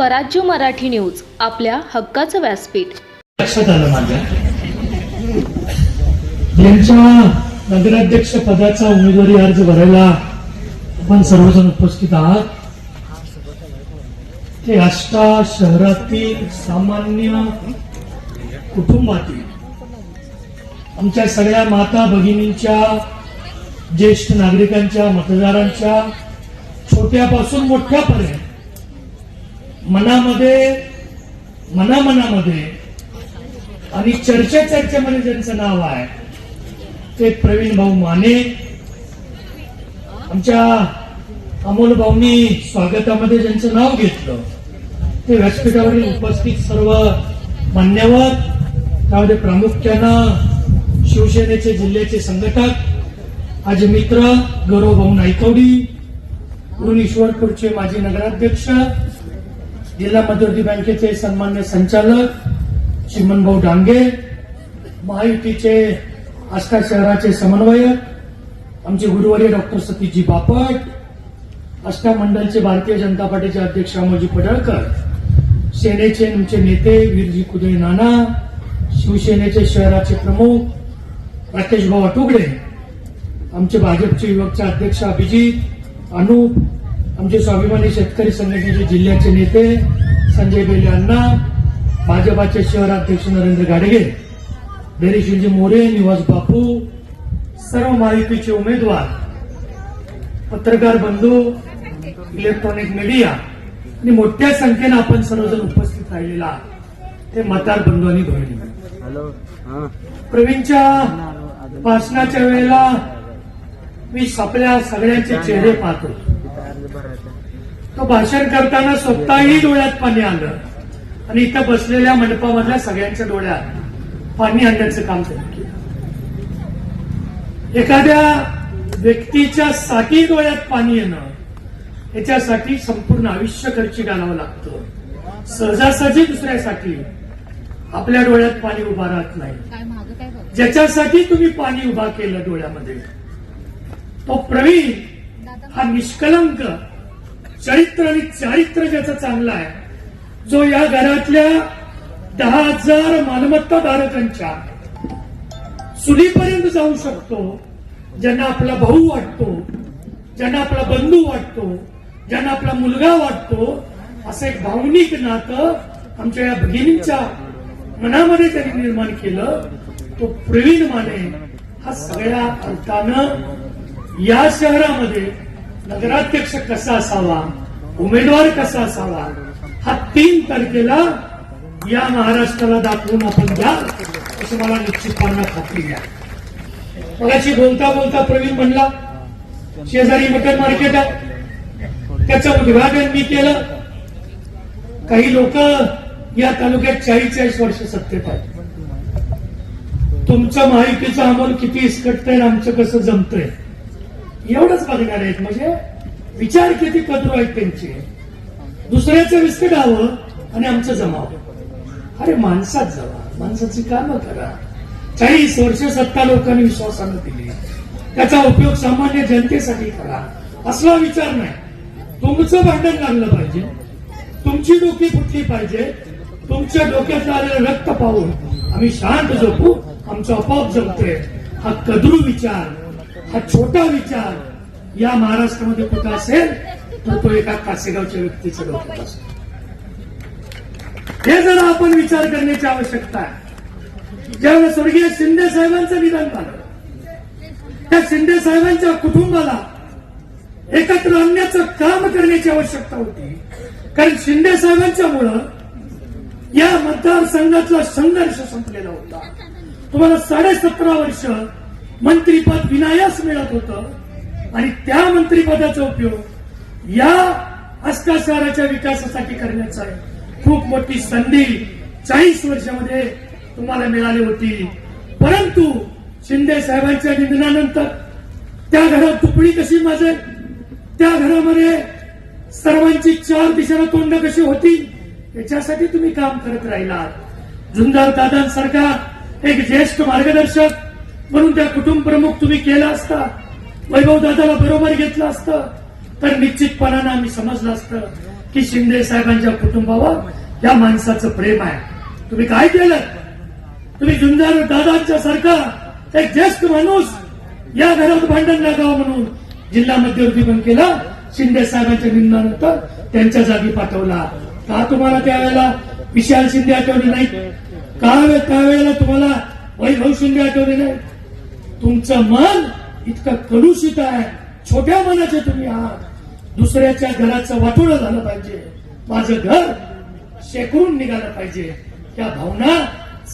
स्वराज्य मराठी न्यूज आपल्या हक्काचं व्यासपीठ. लक्षात आलं माझ्या? यांच्या नगराध्यक्ष पदाचा उमेदवारी अर्ज भरायला आपण सर्वजण उपस्थित आहात. ते आष्टा शहरातील सामान्य कुटुंबातील आमच्या सगळ्या माता भगिनींच्या ज्येष्ठ नागरिकांच्या मतदारांच्या छोट्यापासून मोठ्यापर्यंत मनामध्ये मनामनामध्ये आणि चर्चा चर्चेमध्ये ज्यांचं नाव आहे ते प्रवीण भाऊ माने. आमच्या अमोल भाऊनी स्वागतामध्ये ज्यांचं नाव घेतलं ते व्यासपीठावरील उपस्थित सर्व मान्यवर त्यामध्ये प्रामुख्यानं शिवसेनेचे जिल्ह्याचे संघटक माझे मित्र गौरव भाऊ नायकवडी म्हणून ईश्वरपूरचे माजी नगराध्यक्ष जिल्हा मध्यवर्ती बँकेचे सन्मान्य संचालक चिमनभाऊ डांगे महायुतीचे आष्टा शहराचे समन्वयक आमचे गुरुवारी डॉक्टर सतीशजी बापट आष्टा मंडलचे भारतीय जनता पार्टीचे अध्यक्ष अमोजी पडळकर सेनेचे आमचे नेते वीरजी कुदळे नाना शिवसेनेचे शहराचे प्रमुख राकेश भाऊ अटुगडे आमचे भाजपचे युवकचे अध्यक्ष अभिजित अनुप आमचे स्वाभिमानी शेतकरी संघटनेचे जिल्ह्याचे नेते संजय बेले अण्णा भाजपाचे शहराध्यक्ष नरेंद्र गाडगे डेरेशिवजी मोरे निवास बापू सर्व महायुतीचे उमेदवार पत्रकार बंधू इलेक्ट्रॉनिक मीडिया आणि मोठ्या संख्येनं आपण सर्वजण उपस्थित राहिलेला ते मतदार बंधू आणि प्रवीणच्या भाषणाच्या वेळेला मी आपल्या सगळ्यांचे चेहरे पाहतो. तो भाषण करताना स्वतःही डोळ्यात पाणी आलं. आणि इथं बसलेल्या मंडपामधल्या सगळ्यांच्या डोळ्यात पाणी आणण्याचं काम केलं. एखाद्या व्यक्तीच्या साठी डोळ्यात पाणी येणं याच्यासाठी संपूर्ण आयुष्य खर्ची घालावं लागतं. सहजासहजी दुसऱ्यासाठी आपल्या डोळ्यात पाणी उभा राहत नाही. ज्याच्यासाठी तुम्ही पाणी उभा केलं डोळ्यामध्ये तो प्रवीण हा निष्कलंक चरित्र आणि चारित्र्य ज्याचा चांगला आहे जो या घरातल्या दहा हजार मालमत्ता धारकांच्या सुलीपर्यंत जाऊ शकतो ज्यांना आपला भाऊ वाटतो ज्यांना आपला बंधू वाटतो ज्यांना आपला मुलगा वाटतो असं एक भावनिक नातं आमच्या या भगिनींच्या मनामध्ये त्यांनी निर्माण केलं तो प्रवीण माने हा सगळ्या अर्थानं या शहरामध्ये नगराध्यक्ष कसा असावा? उमेदवार कसा असावा? हा तीन तारखेला या महाराष्ट्राला दाखवून आपण द्या असं मला निश्चितपणा खात्री आहे. मगाशी बोलता बोलता प्रवीण म्हणला शेजारी मटन मार्केट आहे. त्याचं उद्घाटन मी केलं. काही लोक या तालुक्यात चाळीस चाळीस वर्ष सत्तेत आहेत. तुमचं माहितीचं अमोल किती इसकटतंय आमचं कसं जमतंय? एवढंच बघणार आहेत. म्हणजे विचार किती कत्रू आहेत त्यांचे. दुसऱ्याचं विस्कटावं आणि आमचं जमावं. अरे माणसात जावा. माणसाची कामं करा. चाळीस वर्ष सत्ता लोकांनी विश्वासानं दिली. त्याचा उपयोग सामान्य जनतेसाठी करा. असला विचार नाही. तुमचं भांडण लागलं पाहिजे. तुमची डोकी फुटली पाहिजे. तुमच्या डोक्यात आलेलं रक्त पाहून आम्ही शांत झोपू. आमचं आपोआप जमतोय हा कदरू विचार. हा छोटा विचार या महाराष्ट्रामध्ये कुठं असेल तर तो एका कासेगावच्या व्यक्तीच्या डोक्यात असेल हे जरा आपण विचार करण्याची आवश्यकता आहे. ज्यावेळेस स्वर्गीय शिंदे साहेबांचं निधन झालं त्या शिंदे साहेबांच्या कुटुंबाला एकत्र आणण्याचं काम करण्याची आवश्यकता होती. कारण शिंदे साहेबांच्यामुळं या मतदारसंघातला संघर्ष संपलेला होता. तुम्हाला साडेसतरा वर्ष मंत्रीपद विनायास मिळत होतं. आणि त्या मंत्रीपदाचा उपयोग या आष्टा शहराच्या विकासासाठी करण्याचा आहे. खूप मोठी संधी चाळीस वर्षामध्ये तुम्हाला मिळाली होती. परंतु शिंदे साहेबांच्या निधनानंतर त्या घरात तुकडी कशी माझे त्या घरामध्ये सर्वांची चार दिशेला तोंड कशी होती? याच्यासाठी तुम्ही काम करत राहिलात. झुंजार दादांसारखा एक ज्येष्ठ मार्गदर्शक म्हणून त्या कुटुंब प्रमुख तुम्ही केला असता वैभव दादाला बरोबर घेतलं असतं. तर निश्चितपणानं आम्ही समजलं असतं की शिंदे साहेबांच्या कुटुंबावर या माणसाचं प्रेम आहे. तुम्ही काय केलं तुम्ही जुंजार दादांच्या सारखा एक ज्येष्ठ माणूस या घरात भांडण लागावं म्हणून जिल्हा मध्यवर्ती पण केला. शिंदे साहेबांच्या निधनानंतर त्यांच्या जागी पाठवला. का तुम्हाला त्यावेळेला विशाल शिंदे आठवले नाही का त्यावेळेला तुम्हाला वैभव शिंदे आठवले नाही तुमचं मन इतकं कलुषित आहे. छोट्या मनाचे तुम्ही आहात. दुसऱ्याच्या घराचं वाटोळं झालं पाहिजे. माझं घर शेकरून निघालं पाहिजे. त्या भावना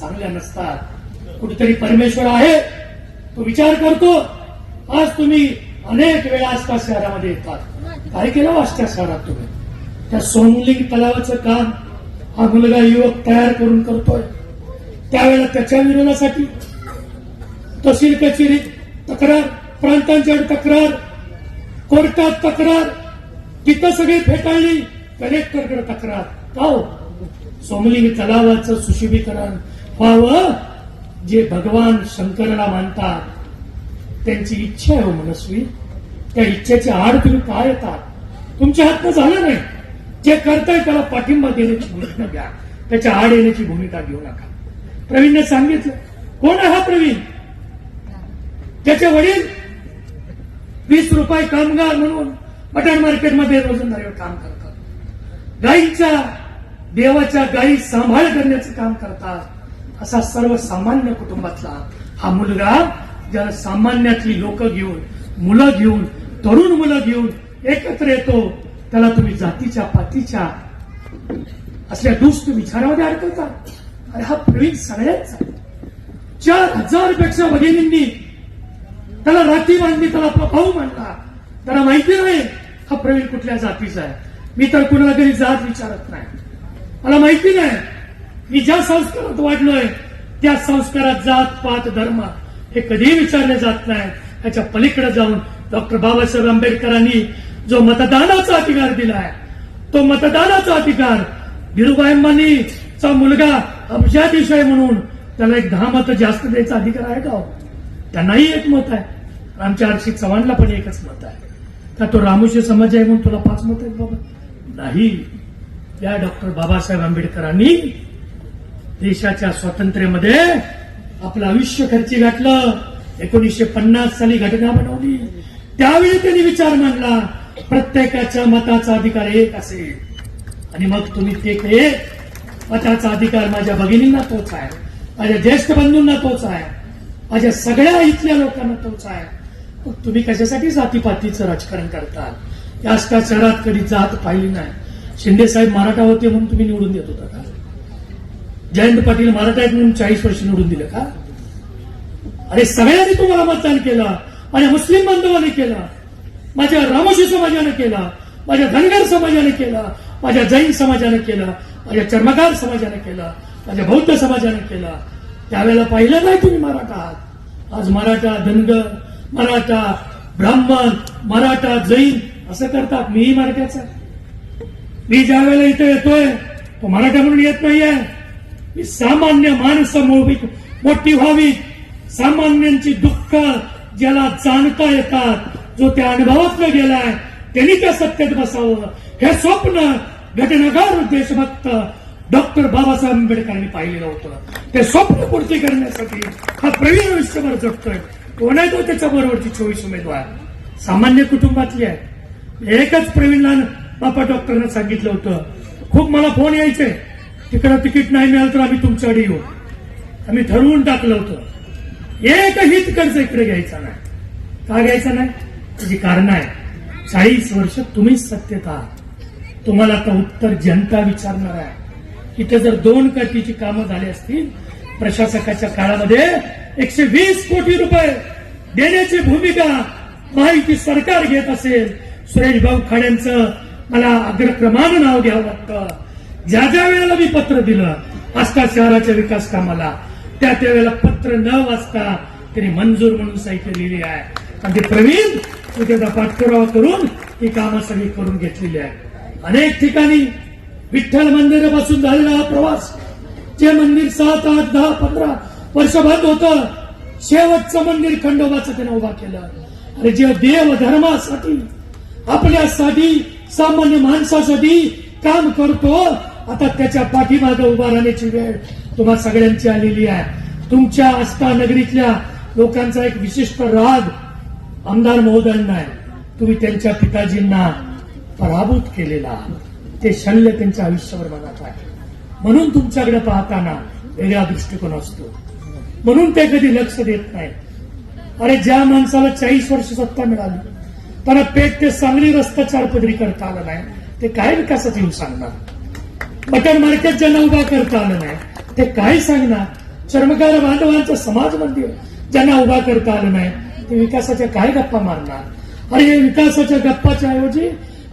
चांगल्या नसतात. कुठेतरी परमेश्वर आहे. तो विचार करतो आज तुम्ही अनेक वेळा आसपास शहरामध्ये येतात. काय केलं हो आजच्या शहरात तुम्ही? त्या सोमलिंग तलावाचं काम हा मुलगा युवक तयार करून करतोय. त्यावेळेला त्याच्या विरोधासाठी तहसील कचेरीत तक्रार प्रांतांच्या तक्रार कोर्टात तक्रार तिथं सगळी फेटाळली कलेक्टरकडे तक्रार. का हो? सोमलिंग तलावाचं सुशोभीकरण व्हावं जे भगवान शंकराला मानतात. त्यांची इच्छा आहे हो मनस्वी. त्या इच्छेच्या आड तुम्ही काय येतात तुमच्या हातनं झालं नाही. जे करताय त्याला पाठिंबा देण्याची भूमिका घ्या. त्याच्या आड येण्याची भूमिका घेऊ नका. प्रवीणने सांगितलं. कोण आहे हा प्रवीण? त्याचे वडील वीस रुपये कामगार म्हणून मटण मार्केटमध्ये रोजंदारीवर काम करतात. गाईच्या देवाच्या गायी सांभाळ करण्याचं काम करतात. असा सर्वसामान्य कुटुंबातला हा मुलगा ज्याला सामान्यातली लोक घेऊन मुलं घेऊन तरुण मुलं घेऊन एकत्र येतो त्याला तुम्ही जातीच्या पातीच्या असल्या दुष्ट विचारामध्ये अडकवता. अरे हा प्रवीण सगळ्यांचा. चार हजारपेक्षा भगिनींनी त्याला राखी बांधली त्याला आपला भाऊ मानला त्याला माहिती नाही हा प्रवीण कुठल्या जातीचा आहे. मी तर कुणाला कधी जात विचारत नाही. मला माहिती नाही. मी ज्या संस्कारात वाढलोय त्या संस्कारात जात पात धर्म हे कधीही विचारले जात नाही. त्याच्या पलीकडे जाऊन डॉक्टर बाबासाहेब आंबेडकरांनी जो मतदानाचा अधिकार दिलाय तो मतदानाचा अधिकार धीरुभाई चा मुलगा अब्जाधीश विषय म्हणून त्याला एक दहा मत जास्त द्यायचा अधिकार आहे का हो? त्यांनाही एक मत आहे. आमच्या हर्षित चव्हाणला पण एकच मत आहे. का तो रामोशी समाज आहे म्हणून तुला पाच मत आहेत बाबा? नाही. या डॉक्टर बाबासाहेब आंबेडकरांनी देशाच्या स्वातंत्र्यामध्ये आपलं आयुष्य खर्ची घातलं. एकोणीसशे पन्नास साली घटना बनवली. त्यावेळी त्यांनी विचार मांडला प्रत्येकाच्या मताचा अधिकार एक असेल आणि मग तुम्ही ते एक मताचा अधिकार माझ्या भगिनींना तोच आहे माझ्या ज्येष्ठ बंधूंना तोच आहे माझ्या सगळ्या इथल्या लोकांना तोच आहे. तुम्ही कशासाठी जातीपातीचं राजकारण करता या आजच्या शहरात कधी जात पाहिली नाही. शिंदे साहेब मराठा होते म्हणून तुम्ही निवडून देत होता का? जयंत पाटील मराठा आहेत म्हणून चाळीस वर्ष निवडून दिलं का? अरे सगळ्यांनी तुम्हाला मतदान केलं. माझ्या मुस्लिम बांधवाने केलं. माझ्या रामोशी समाजाने केलं. माझ्या धनगर समाजाने केलं. माझ्या जैन समाजाने केलं. माझ्या चर्मकार समाजाने केलं. माझ्या बौद्ध समाजाने केलं. त्यावेळेला पाहिलं नाही तुम्ही मराठा आहात. आज मराठा धनगर मराठा ब्राह्मण मराठा जैन असं करतात. मीही मराठ्याचा. मी ज्या वेळेला इथे येतोय तो मराठा म्हणून येत नाहीये. मी सामान्य माणसं मोठी मोठी व्हावी. सामान्यांची दुःख ज्याला जाणता येतात जो त्या अनुभवातनं गेलाय त्यांनी त्या सत्तेत बसावं. हे स्वप्न घटनाकार देशभक्त डॉक्टर बाबासाहेब आंबेडकरांनी पाहिलेलं होतं. ते स्वप्न पूर्ती करण्यासाठी हा प्रवीण आयुष्यभर जगतोय. कोण आहे तो त्याच्या बरोबरची चोवीस उमेदवार? सामान्य कुटुंबातली आहे. एकच प्रवीणला बापा डॉक्टरनं सांगितलं होतं खूप मला फोन यायचे. तिकडं तिकीट नाही मिळालं तर आम्ही तुमच्याकडे येऊ. आम्ही ठरवून टाकलं होतं. एक हित कर्ज इकडे घ्यायचा नाही. का घ्यायचा नाही? त्याची कारण आहे चाळीस वर्ष तुम्हीच सत्तेत आहात. तुम्हाला आता उत्तर जनता विचारणार आहे. इथे जर दोन कोटीची कामं झाली असतील प्रशासकाच्या काळामध्ये एकशे वीस कोटी रुपये देण्याची भूमिका माहिती सरकार घेत असेल. सुरेश भाऊ खाड्यांचं मला अग्रक्रमानं नाव घ्यावं लागतं. ज्या ज्या वेळेला मी पत्र दिलं आस्था शहराच्या विकास कामाला त्या त्यावेळेला पत्र न वाचता त्यांनी मंजूर म्हणून साहित्य लिहिली आहे. आणि ते प्रवीण तो त्याचा पाठपुरावा करून ही कामं सगळी करून घेतलेली आहे अनेक ठिकाणी विठ्ठल मंदिरापासून झालेला हा प्रवास जे मंदिर सात आठ दहा पंधरा वर्षभर होतं शेवटचं मंदिर खंडोबाचं त्यानं उभा केलं. अरे जे देव धर्मासाठी आपल्यासाठी सामान्य माणसासाठी काम करतो आता त्याच्या पाठीमाग उभा राहण्याची वेळ तुम्हा सगळ्यांची आलेली आहे. तुमच्या आस्था नगरीतल्या लोकांचा एक विशिष्ट राग आमदार महोदयांना आहे. तुम्ही त्यांच्या पिताजींना पराभूत केलेला ते शल्य त्यांच्या आयुष्यावर बघत आहे म्हणून तुमच्याकडे पाहताना वेगळा दृष्टिकोन असतो. म्हणून ते कधी लक्ष देत नाही. अरे ज्या माणसाला चाळीस वर्ष सत्ता मिळाली त्याला पेट ते सांगली रस्ता चारपदरी करता आला नाही ते काय विकासात येऊन सांगणार? बटर मार्केट ज्यांना उभा करता आलं नाही ते काय सांगणार? चर्मकार बांधवांचं समाज मंदिर ज्यांना उभा करता आलं नाही ते विकासाच्या काय गप्पा मारणार? अरे हे विकासाच्या गप्पाच्या ऐवजी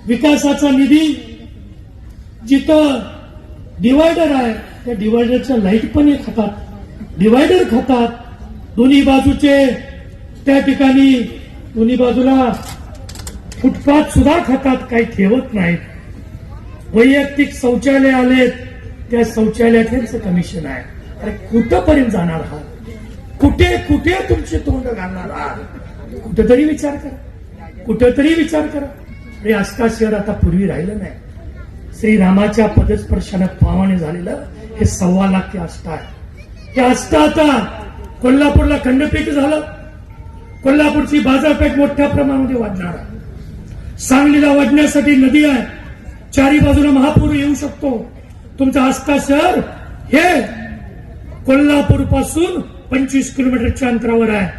विकासाचा निधी जिथं डिवायडर आहे त्या डिवायडरच्या लाइट पण एक खातात डिवायडर खातात. दोन्ही बाजूचे त्या ठिकाणी दोन्ही बाजूला फुटपाथ सुद्धा खातात काही ठेवत नाहीत. वैयक्तिक शौचालय आलेत त्या शौचालयात यांचं कमिशन आहे. अरे कुठंपर्यंत जाणार आहात कुठे कुठे तुमचे तोंड घालणार आहात कुठेतरी विचार करा. कुठेतरी विचार करा. अरे आस्था शहर आता पूर्वी राहिलं नाही. श्रीरामाच्या पदस्पर्शानं पावाने झालेलं हे सव्वा लाख ते आहे. की आस्था आता कोल्हापूरला खंडपीक झालं. कोल्हापूरची बाजारपेठ मोठ्या प्रमाणामध्ये वाढणार आहे. सांगलीला वाढण्यासाठी नदी आहे. चारी बाजूला महापूर येऊ शकतो. तुमचं आस्था शहर हे कोल्हापूरपासून पंचवीस किलोमीटरच्या अंतरावर आहे.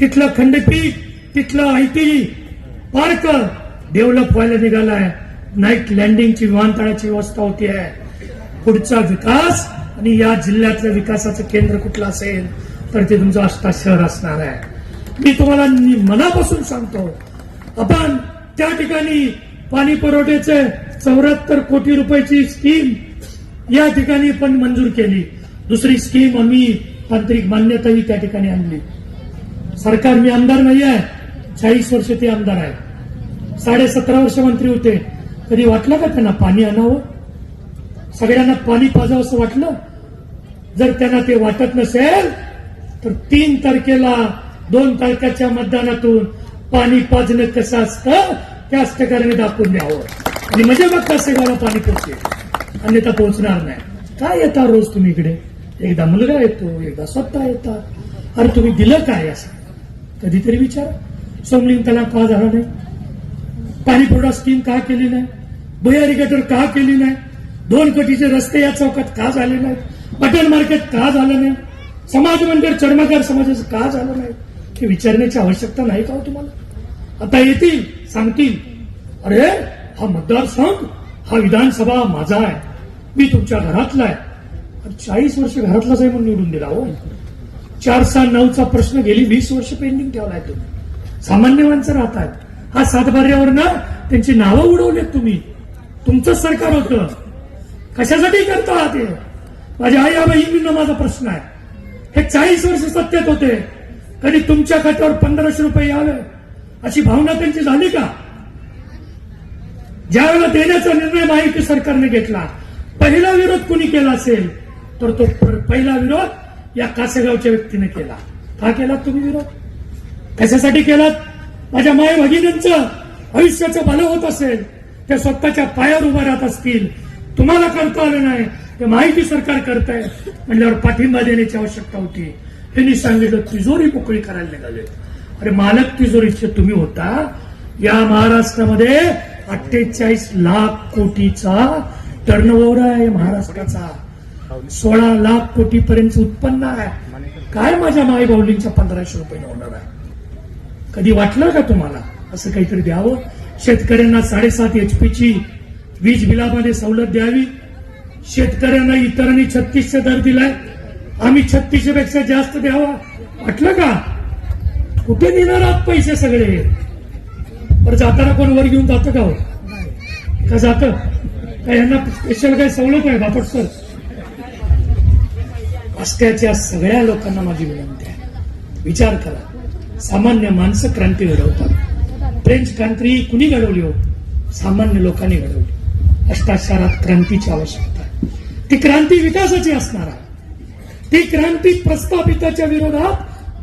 तिथलं खंडपीक तिथलं आयटी पार्क डेव्हलप व्हायला निघालाय नाईट लँडिंगची विमानतळाची व्यवस्था होती आहे. पुढचा विकास आणि या जिल्ह्यातलं विकासाचं केंद्र कुठलं असेल तर ते तुमचं आस्था शहर असणार आहे. मी तुम्हाला मनापासून सांगतो आपण त्या ठिकाणी पाणी पुरवठ्याचे चौऱ्याहत्तर कोटी रुपयाची स्कीम या ठिकाणी पण मंजूर केली. दुसरी स्कीम आम्ही तांत्रिक मान्यताही त्या ठिकाणी आणली. सरकार मी आमदार नाही आहे चाळीस वर्ष ते आमदार आहे. साडे सतरा वर्ष मंत्री होते. कधी वाटलं का त्यांना पाणी आणावं? सगळ्यांना पाणी पाजावं असं वाटलं? जर त्यांना ते वाटत नसेल तर तीन तारखेला दोन तारखेच्या मतदानातून पाणी पाजणं कसं असतं त्या हस्तकाराने दाखवून द्यावं. आणि म्हणजे मग कसेगावला पाणी पोचेल अन्यथा पोहोचणार नाही. काय येता रोज तुम्ही इकडे? एकदा मुलगा येतो एकदा स्वतः येतात. अरे तुम्ही दिलं काय असं? कधीतरी विचार. सोमलिंग त्याला का झाला नाही? पाणी पुरवठा स्कीम का केली नाही? भुयारी गटर का केली नाही? दोन कोटीचे रस्ते या चौकात का झाले नाहीत? बटन मार्केट का झालं नाही? समाज मंदिर चर्मकार समाजाचं का झालं नाही? हे विचारण्याची आवश्यकता नाही का हो तुम्हाला? आता येतील सांगतील. अरे हा मतदारसंघ हा विधानसभा माझा आहे. मी तुमच्या घरातला आहे. चाळीस वर्ष घरातलाच आहे म्हणून निवडून दिला हो चार सहा नऊचा प्रश्न गेली वीस वर्ष पेंडिंग ठेवलाय तुम्ही. सामान्य माणसं राहत आहेत हा सातबाऱ्यावर ना त्यांची नावं उडवलेत तुम्ही. तुमचं सरकार होतं. कशासाठी करता ते? माझ्या आई आबाईंना माझा प्रश्न आहे. हे चाळीस वर्ष सत्तेत होते. कधी तुमच्या खात्यावर पंधराशे रुपये यावे? अशी भावना त्यांची झाली का? ज्यावेळेला देण्याचा निर्णय माहिती सरकारने घेतला पहिला विरोध कुणी केला असेल तर तो पहिला विरोध या कासेगावच्या व्यक्तीने केला. का केला तुम्ही विरोध? कशासाठी केलात? माझ्या माय भगिनींचं आयुष्याचं भलं होत असेल ते स्वतःच्या पायावर उभा राहत असतील तुम्हाला करता आलं नाही. ते माहिती सरकार करत आहे म्हणल्यावर पाठिंबा देण्याची आवश्यकता होती. त्यांनी सांगितलं तिजोरी मोकळी करायला निघाले. अरे मालक तिजोरीचे तुम्ही होता. या महाराष्ट्रामध्ये अठ्ठेचाळीस लाख कोटीचा टर्नओव्हर आहे महाराष्ट्राचा. सोळा लाख कोटी पर्यंत उत्पन्न आहे. काय माझ्या माई बाऊलींच्या पंधराशे रुपये होणार आहे? कधी वाटलं का तुम्हाला असं काहीतरी द्यावं? शेतकऱ्यांना साडेसात एचपीची वीज बिलामध्ये सवलत द्यावी? शेतकऱ्यांना इतरांनी छत्तीसशे दर दिलाय. आम्ही छत्तीसशे पेक्षा जास्त द्यावा. म्हटलं का? कुठे देणार आहात पैसे सगळे? बरं जाताना कोण वर घेऊन जातं का हो? का जातं? का यांना स्पेशल काही सवलत आहे बापट सर? रस्त्याच्या सगळ्या लोकांना माझी विनंती आहे. विचार करा. सामान्य माणसं क्रांती घडवतात. फ्रेंच क्रांती कुणी घडवली हो? सामान्य लोकांनी घडवली. अष्टाचारात क्रांतीची आवश्यकता. ती क्रांती विकासाची असणार आहे. ती क्रांती प्रस्थापिताच्या विरोधात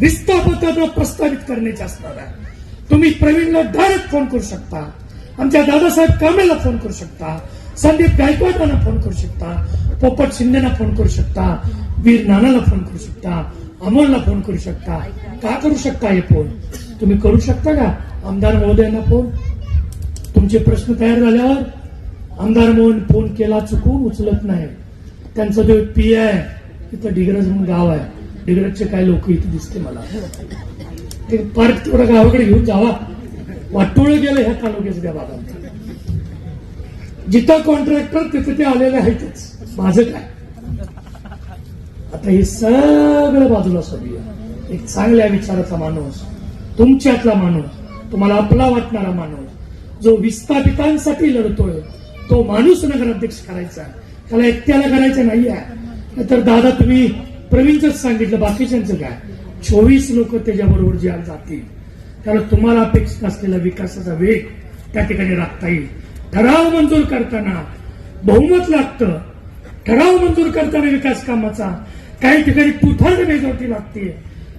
विस्थापितांना प्रस्तावित करण्याची असणार आहे. तुम्ही प्रवीणला डायरेक्ट फोन करू शकता. आमच्या दादासाहेब कामेला फोन करू शकता. संदीप गायकवाडांना फोन करू शकता. पोपट शिंदेना फोन करू शकता. वीर नानाला फोन करू शकता. अमोलला फोन करू शकता. का करू शकता हे फोन तुम्ही करू शकता का? आमदार महोदयांना फोन तुमचे प्रश्न तयार झाल्यावर आमदार मोहन फोन केला चुकून उचलत नाही. त्यांचा जो पी आहे तिथं डिग्रज म्हणून गाव आहे. डिग्रजचे काही लोक इथे दिसते मला. ते पार्क थोडं गावाकडे घेऊन जावा. वाटोळ गेलं ह्या तालुक्याच्या त्या भागात. जिथं कॉन्ट्रॅक्टर तिथे ते आलेले आहेतच. माझं काय? आता हे सगळं बाजूला सोडूया. एक चांगल्या विचाराचा माणूस तुमच्यातला माणूस तुम्हाला आपला वाटणारा माणूस जो विस्थापितांसाठी लढतोय तो माणूस नगराध्यक्ष करायचा त्याला एकट्याला करायचं नाही आहे. तर दादा तुम्ही प्रवीणच सांगितलं बाकीच्यांचं काय? चोवीस लोक त्याच्याबरोबर जे आज जातील त्याला तुम्हाला अपेक्षित असलेला विकासाचा वेग त्या ठिकाणी राखता येईल. ठराव मंजूर करताना बहुमत लागतं. ठराव मंजूर करताना विकास कामाचा काही ठिकाणी तुथार मेजॉरिटी लागते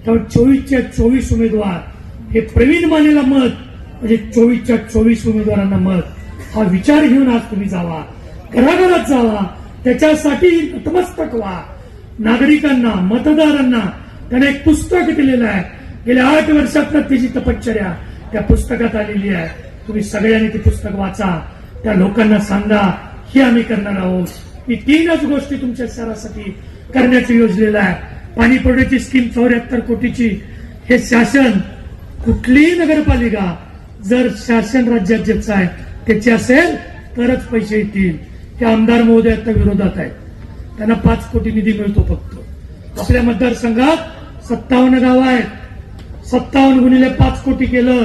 त्यामुळे चोवीसच्या चोवीस उमेदवार हे प्रवीण मानेला मत म्हणजे चोवीसच्या चोवीस उमेदवारांना मत हा विचार घेऊन आज तुम्ही जावा. घराघरात जावा. त्याच्यासाठी नतमस्तक व्हा. नागरिकांना मतदारांना त्याने एक पुस्तक दिलेलं आहे. गेल्या आठ वर्षात त्याची तपश्चर्या त्या पुस्तकात आलेली आहे. तुम्ही सगळ्यांनी ते पुस्तक वाचा. त्या लोकांना सांगा हे आम्ही करणार आहोत. ही तीनच गोष्टी तुमच्या शहरासाठी करण्याची योजलेलं आहे. पाणी पुरवठ्याची स्कीम चौऱ्याहत्तर कोटीची. हे शासन कुठलीही नगरपालिका जर शासन राज्यात ज्याचं आहे त्याची असेल तरच पैसे येतील. ते आमदार महोदय आता विरोधात आहेत. त्यांना पाच कोटी निधी मिळतो फक्त. आपल्या मतदारसंघात सत्तावन्न गावं आहेत. सत्तावन्न गुणिले पाच कोटी केलं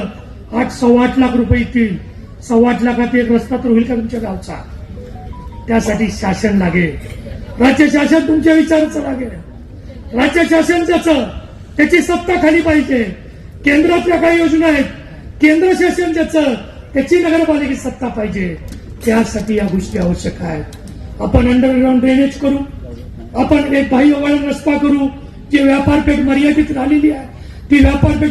आठ सव्वा आठ लाख रुपये येतील. सव्वा आठ लाखात एक रस्ता तर होईल का तुमच्या गावचा? त्यासाठी शासन लागेल. राज्य शासन तुमच्या विचाराचं लागेल. राज्य शासन ज्याचं त्याची सत्ता खाली पाहिजे. केंद्रातल्या काही योजना आहेत. केंद्र शासन ज्याचं त्याची नगरपालिकेची सत्ता पाहिजे. त्यासाठी या गोष्टी आवश्यक आहेत. आपण अंडरग्राऊंड ड्रेनेज करू आपण एक बाह्य वळण रस्ता करू. जी व्यापारपेठ मर्यादित राहिलेली आहे ती व्यापारपेठ